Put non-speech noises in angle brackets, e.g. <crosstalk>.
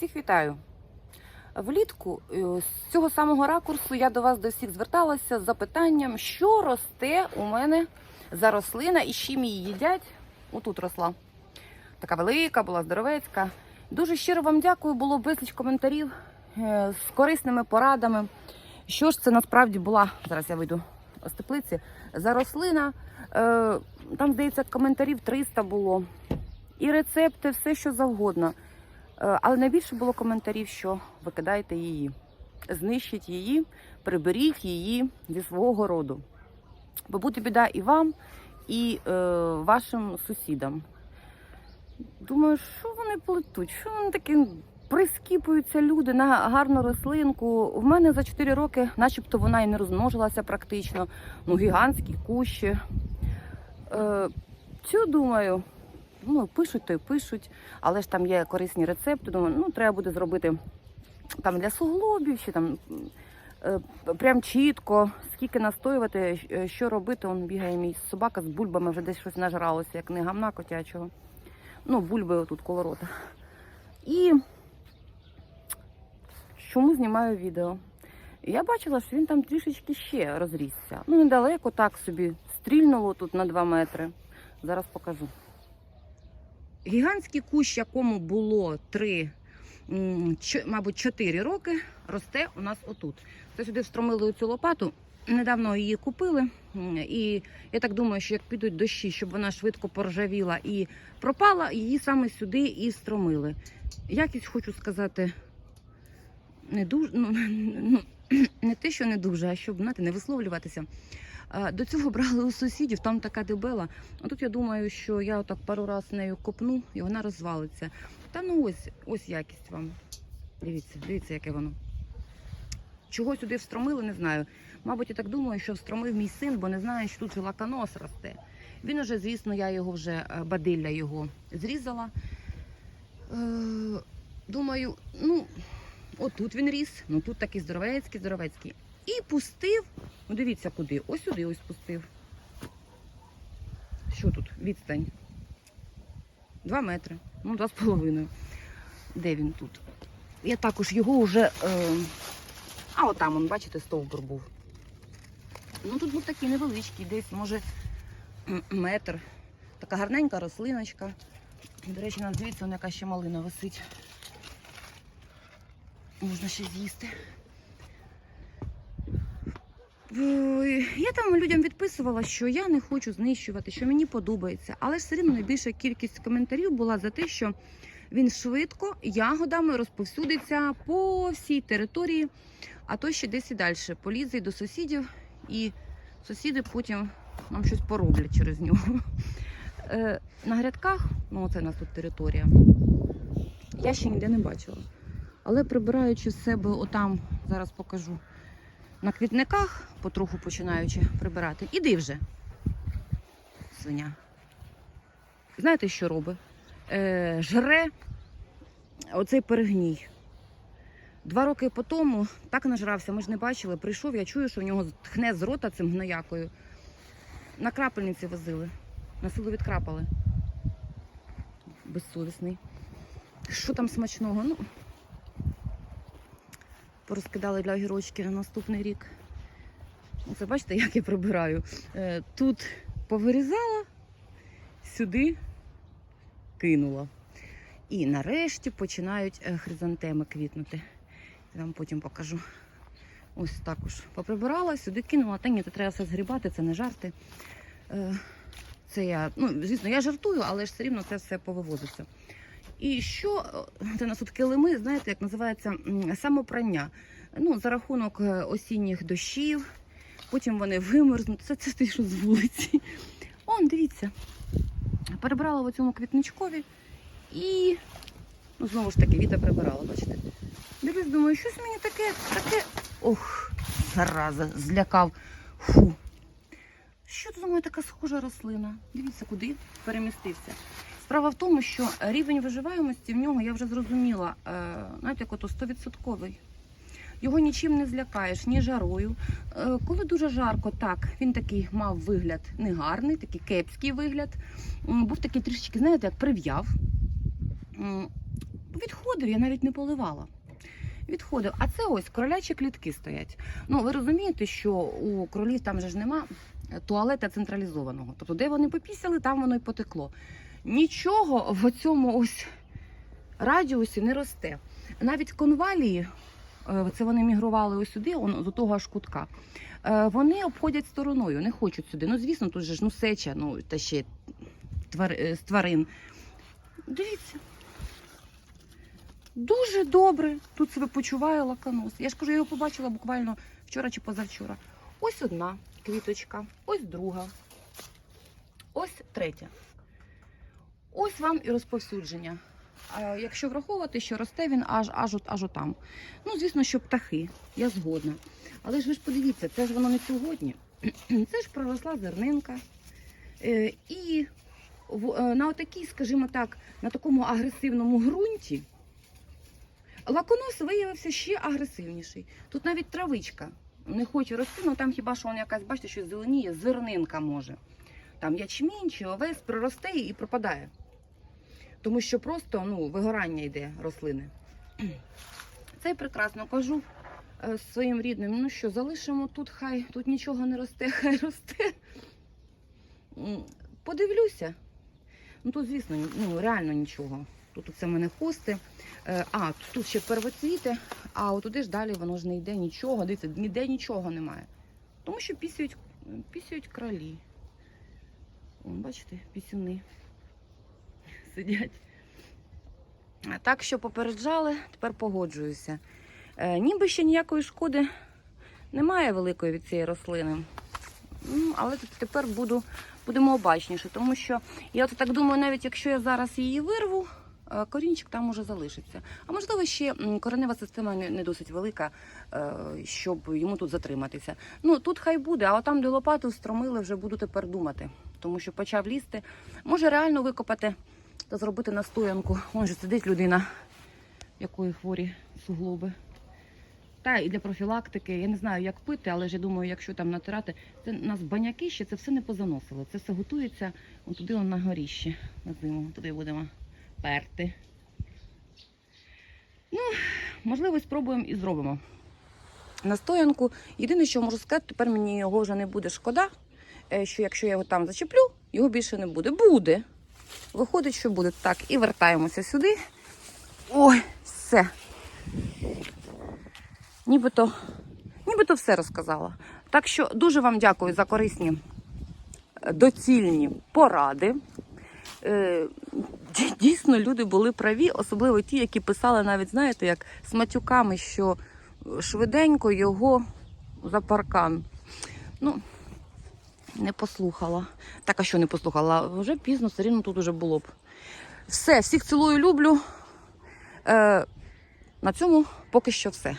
Всіх вітаю. Влітку е, з цього самого ракурсу я до вас до всіх зверталася з запитанням, що росте у мене за рослина і з чим її їдять. Отут росла. Така велика, була здоровецька. Дуже щиро вам дякую. Було безліч коментарів е, з корисними порадами. Що ж це насправді була? Зараз я вийду з теплиці. За рослина. Е, Там, здається, коментарів 300 було. І рецепти, все що завгодно. Е, Але найбільше було коментарів, що викидайте її, знищіть її, приберіть її зі свого городу. Бо буде біда і вам, і е, вашим сусідам. Думаю, що вони плетуть? Що вони такі прискіпуються люди на гарну рослинку? В мене за 4 роки, начебто, вона і не розмножилася практично. Ну, гігантські кущі. Е, цю думаю, ну, пишуть, то й пишуть, але ж там є корисні рецепти. Думаю, ну треба буде зробити там для суглобів, чи там е, прям чітко, скільки настоювати, е, що робити. Он бігає мій собака з бульбами, вже десь щось нажралося, як не гамна котячого. Ну, бульби отут коло рота. І чому знімаю відео? Я бачила, що він там трішечки ще розрісся. Ну, недалеко так собі стрільнуло тут на 2 метри. Зараз покажу. Гігантський кущ, якому було 3, мабуть, 4 роки, росте у нас отут. Це сюди встромили цю лопату. Недавно її купили, і я так думаю, що як підуть дощі, щоб вона швидко поржавіла і пропала, її саме сюди і встромили. Якість хочу сказати, не дуже, ну, ну, <clears throat> не те, що не дуже, а щоб знаєте, не висловлюватися. До цього брали у сусідів, там така дебела. А тут я думаю, що я так пару раз нею копну і вона розвалиться. Та ну ось, ось якість вам. Дивіться, дивіться, яке воно. Чого сюди встромили, не знаю. Мабуть, я так думаю, що встромив мій син, бо не знаю, що тут лаканос росте. Він уже, звісно, я його вже е, бадилля його зрізала. Е, думаю, ну, отут він ріс, ну тут такий здоровецький, здоровецький. І пустив, ну дивіться куди, ось сюди ось пустив. Що тут? Відстань. Два метри, ну два з половиною. Де він тут? Я також його вже. Е... А отам, он, бачите, стовбур був. Ну тут був такий невеличкий, десь, може, метр. Така гарненька рослиночка. До речі, на дивіться, вона яка ще малина висить. Можна ще з'їсти. Ой, Я там людям відписувала, що я не хочу знищувати, що мені подобається. Але ж все рівно найбільша кількість коментарів була за те, що він швидко ягодами розповсюдиться по всій території, а то ще десь і далі полізе до сусідів, і сусіди потім нам щось пороблять через нього. Е, На грядках, ну це у нас тут територія, я ще ніде не бачила. Але прибираючи з себе отам, зараз покажу, на квітниках, потроху починаючи прибирати, іди вже, свиня. Знаєте, що робить? Е, жре оцей перегній. Два роки по тому так нажрався, ми ж не бачили. Прийшов, я чую, що в нього тхне з рота цим гноякою. На крапельниці возили, на силу відкрапали. Безсовісний. Що там смачного? Ну, порозкидали для огірочки на наступний рік. Оце бачите, як я прибираю. Е, Тут повирізала, сюди кинула. І нарешті починають е, хризантеми квітнути. Я вам потім покажу. Ось також поприбирала, сюди кинула. Та ні, це треба все згрібати, це не жарти. Е, Це я, ну, звісно, я жартую, але ж все рівно це все повивозиться. І що е, це нас тут килими, знаєте, як називається самопрання. Ну, за рахунок е, осінніх дощів, потім вони вимерзнуть. Це, це те, що з вулиці. Он, дивіться, перебрала в цьому квітничкові і ну, знову ж таки Віта прибирала, бачите. Дивись, думаю, щось мені таке, таке. Ох, зараза, злякав. Фу. Що тут за мною така схожа рослина? Дивіться, куди перемістився. Справа в тому, що рівень виживаємості в нього я вже зрозуміла, е, знаєте, як ото 100%. Його нічим не злякаєш, ні жарою. Е, коли дуже жарко, так, він такий мав вигляд негарний, такий кепський вигляд. Був такий трішечки, знаєте, як прив'яв. Відходив, я навіть не поливала. Відходив. А це ось кролячі клітки стоять. Ну, ви розумієте, що у кролів там же ж нема туалета централізованого. Тобто, де вони попісяли, там воно й потекло. Нічого в цьому ось радіусі не росте. Навіть конвалії, е, це вони мігрували ось сюди, он, до того аж кутка. е, Вони обходять стороною, не хочуть сюди. Ну, звісно, тут же ж ну, сеча, ну та ще твар... е, з тварин. Дивіться. Дуже добре тут себе почуває лаканос. Я ж кажу, я його побачила буквально вчора чи позавчора. Ось одна квіточка, ось друга, ось третя. Ось вам і розповсюдження. Якщо враховувати, що росте він аж аж от аж отам. Ну, звісно, що птахи, я згодна. Але ж ви ж подивіться, це ж воно не сьогодні. <clears throat> Це ж проросла зернинка. Е, і е, на отакій, скажімо так, на такому агресивному ґрунті лаконос виявився ще агресивніший. Тут навіть травичка не хоче рости, ну там хіба що вона якась, бачите, щось зеленіє, зернинка може. Там ячмінь чи овес проросте і пропадає. Тому що просто ну, вигорання йде рослини. Це я прекрасно кажу е, своїм рідним. Ну що, залишимо тут, хай тут нічого не росте, <laughs> хай росте. Подивлюся. Ну тут, звісно, ну, реально нічого. Тут це в мене хости. Е, А, тут ще первоцвіти, а отуди ж далі воно ж не йде нічого. Дивіться, ніде нічого немає. Тому що пісяють, пісяють кралі. Вон, бачите, пісюни <laughs> сидять. Так що попереджали, тепер погоджуюся. Е, ніби ще ніякої шкоди немає великої від цієї рослини. Ну, але тепер буду, будемо обачніше, тому що я так думаю, навіть якщо я зараз її вирву, корінчик там уже залишиться. А можливо, ще коренева система не, досить велика, е, щоб йому тут затриматися. Ну тут хай буде, а там, де лопату встромили, вже буду тепер думати, тому що почав лізти. Може реально викопати та зробити настоянку. Вон же сидить людина, якої хворі суглоби. Та і для профілактики. Я не знаю, як пити, але ж я думаю, якщо там натирати, це нас баняки ще це все не позаносило. Це все готується от туди он на горіще на зиму. Туди будемо перти. Ну, можливо, спробуємо і зробимо. Настоянку. Єдине, що можу сказати, тепер мені його вже не буде шкода. е, Що якщо я його там зачеплю, його більше не буде. Буде. Виходить, що буде так. І вертаємося сюди. Ой, все. Нібито, нібито все розказала. Так що дуже вам дякую за корисні, е, доцільні поради. Е, ді- Дійсно, люди були праві, особливо ті, які писали навіть, знаєте, як з матюками, що швиденько його за паркан. Ну, не послухала. Так, а що не послухала? Вже пізно, все рівно тут уже було б. Все, всіх цілую, люблю. Е, на цьому поки що все.